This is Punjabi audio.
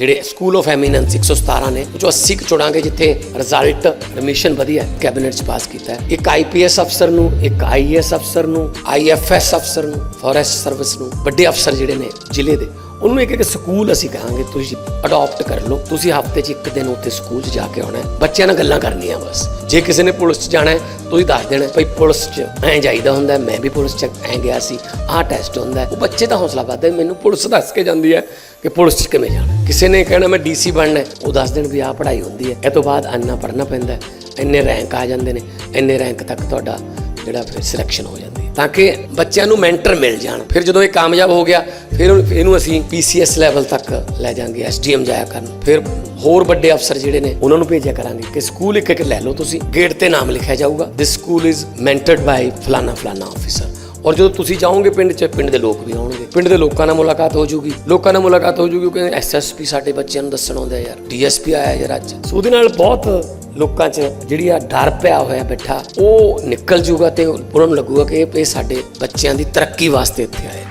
ਜਿਹੜੇ ਸਕੂਲ ਆਫ ਐਮੀਨੈਂਸ 117 ਨੇ ਜੋ 80 ਚੁਣਾਂਗੇ ਜਿੱਥੇ ਰਿਜ਼ਲਟ ਐਡਮਿਸ਼ਨ ਵਧੀਆ ਹੈ, ਕੈਬਨਿਟ ਚ ਪਾਸ ਕੀਤਾ ਹੈ। ਇੱਕ ਆਈਪੀਐਸ ਅਫਸਰ ਨੂੰ ਇੱਕ ਆਈਏਐਸ ਅਫਸਰ ਨੂੰ ਆਈਐਫਐਸ ਅਫਸਰ ਨੂੰ ਫੋਰੈਸਟ ਸਰਵਿਸ ਨੂੰ ਵੱਡੇ ਅਫਸਰ ਜਿਹੜੇ ਨੇ ਜ਼ਿਲ੍ਹੇ ਦੇ। ਉਹਨੂੰ ਇੱਕ ਇੱਕ ਸਕੂਲ ਅਸੀਂ ਕਹਾਂਗੇ, ਤੁਸੀਂ ਅਡਾਪਟ ਕਰ ਲਓ। ਤੁਸੀਂ ਹਫ਼ਤੇ 'ਚ ਇੱਕ ਦਿਨ ਉੱਥੇ ਸਕੂਲ 'ਚ ਜਾ ਕੇ ਆਉਣਾ ਹੈ। ਬੱਚਿਆਂ ਨਾਲ ਗੱਲਾਂ ਕਰਨੀਆਂ ਬਸ। ਜੇ ਕਿਸੇ ਨੇ ਪੁਲਿਸ 'ਚ ਜਾਣਾ ਹੈ, ਤੁਸੀਂ ਦੱਸ ਦੇਣਾ ਭਈ ਪੁਲਿਸ 'ਚ ਐਂ ਜਾਈਦਾ ਹੁੰਦਾ ਮੈਂ ਵੀ ਪੁਲਿਸ 'ਚ ਐਂ ਗਿਆ ਸੀ, ਆਹ ਟੈਸਟ ਹੁੰਦਾ ਉਹ ਬੱਚੇ ਦਾ ਹੌਸਲਾ ਵੱਧਦਾ ਮੈਨੂੰ ਪੁਲਿਸ ਦੱਸ ਕੇ ਜਾਂਦੀ ਹੈ ਕਿ ਪੁਲਿਸ 'ਚ ਕਿਵੇਂ ਜਾਣਾ ਕਿਸੇ ਨੇ ਕਹਿਣਾ, ਮੈਂ ਡੀਸੀ ਬਣਨਾ ਉਹ ਦੱਸ ਦੇਣ ਵੀ ਆਹ ਪੜ੍ਹਾਈ ਹੁੰਦੀ ਹੈ। ਇਹ ਤੋਂ ਬਾਅਦ ਅੰਨਾ ਪੜ੍ਹਨਾ ਪੈਂਦਾ ਇੰਨੇ ਰੈਂਕ ਆ ਜਾਂਦੇ ਨੇ। ਇੰਨੇ ਰੈਂਕ ਤੱਕ ਤੁਹਾਡਾ ਜਿਹੜਾ ਫਿਰ ਸਿਲੈਕਸ਼ਨ ਹੋ ਜਾਂਦਾ ਤਾਂ ਕਿ ਬੱਚਿਆਂ ਨੂੰ ਮੈਂਟਰ ਮਿਲ ਜਾਣ। ਫਿਰ ਜਦੋਂ ਇਹ ਕਾਮਯਾਬ ਹੋ ਗਿਆ, ਫਿਰ ਇਹਨੂੰ ਅਸੀਂ ਪੀਸੀਐਸ ਲੈਵਲ ਤੱਕ ਲੈ ਜਾਾਂਗੇ ਐਸਡੀਐਮ ਜਾਇਆ ਕਰਨ। ਫਿਰ ਹੋਰ ਵੱਡੇ ਅਫਸਰ ਜਿਹੜੇ ਨੇ, ਉਹਨਾਂ ਨੂੰ ਭੇਜਿਆ ਕਰਾਂਗੇ ਕਿ ਸਕੂਲ ਇੱਕ ਇੱਕ ਲੈ ਲਓ ਤੁਸੀਂ। ਗੇਟ ਤੇ ਨਾਮ ਲਿਖਿਆ ਜਾਊਗਾ। ਦਿਸ ਸਕੂਲ ਇਜ਼ ਮੈਂਟਰਡ ਬਾਈ ਫਲਾਨਾ ਫਲਾਨਾ ਆਫੀਸਰ ਔਰ ਜਦੋਂ ਤੁਸੀਂ ਜਾਓਗੇ ਪਿੰਡ 'ਚ, ਪਿੰਡ ਦੇ ਲੋਕ ਵੀ ਆਉਣਗੇ। ਪਿੰਡ ਦੇ ਲੋਕਾਂ ਨਾਲ ਮੁਲਾਕਾਤ ਹੋ ਜੂਗੀ। ਲੋਕਾਂ ਨਾਲ ਮੁਲਾਕਾਤ ਹੋ ਜੂਗੀ ਕਿ ਐਸਐਸਪੀ ਸਾਡੇ ਬੱਚਿਆਂ ਨੂੰ ਦੱਸਣ ਆਉਂਦਾ ਯਾਰ। ਡੀਐਸਪੀ ਆਇਆ ਯਾਰ ਅੱਜ। ਸੋ ਉਹਦੇ ਨਾਲ ਬਹੁਤ ਲੋਕਾਂ 'ਚ ਜਿਹੜੀ ਆ ਡਰ ਪਿਆ ਹੋਇਆ ਬੈਠਾ, ਉਹ ਨਿਕਲ ਜੂਗਾ ਤੇ ਉਹਨਾਂ ਨੂੰ ਲੱਗੂਗਾ ਕਿ ਇਹ ਸਾਡੇ ਬੱਚਿਆਂ ਦੀ ਤਰੱਕੀ ਵਾਸਤੇ ਇੱਥੇ ਆਏ